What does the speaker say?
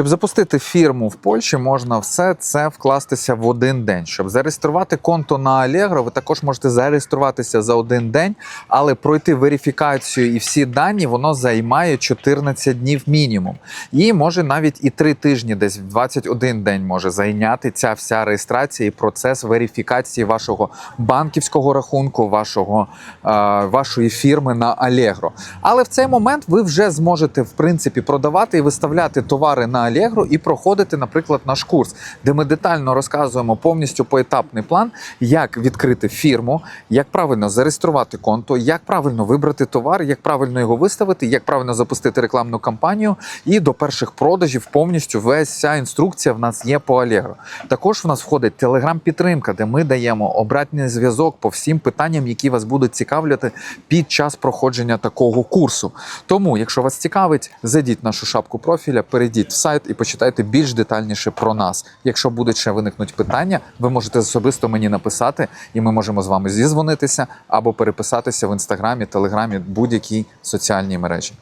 Щоб запустити фірму в Польщі, можна все це вкластися в один день. Щоб зареєструвати конто на Allegro, ви також можете зареєструватися за один день, але пройти верифікацію і всі дані воно займає 14 днів мінімум. І може навіть і 3 тижні, десь в 21 день може зайняти ця вся реєстрація і процес верифікації вашого банківського рахунку, вашого, е, вашої фірми на Allegro. Але в цей момент ви вже зможете в принципі продавати і виставляти товари на Allegro і проходити, наприклад, наш курс, де ми детально розказуємо повністю поетапний план, як відкрити фірму, як правильно зареєструвати конто, як правильно вибрати товар, як правильно його виставити, як правильно запустити рекламну кампанію. І до перших продажів повністю весь вся інструкція в нас є по Allegro. Також в нас входить телеграм-підтримка, де ми даємо обратний зв'язок по всім питанням, які вас будуть цікавляти під час проходження такого курсу. Тому, якщо вас цікавить, зайдіть в нашу шапку профіля, перейдіть в сайт і почитайте більш детальніше про нас. Якщо будуть ще виникнуть питання, ви можете особисто мені написати, і ми можемо з вами зізвонитися або переписатися в інстаграмі, телеграмі, будь-якій соціальній мережі.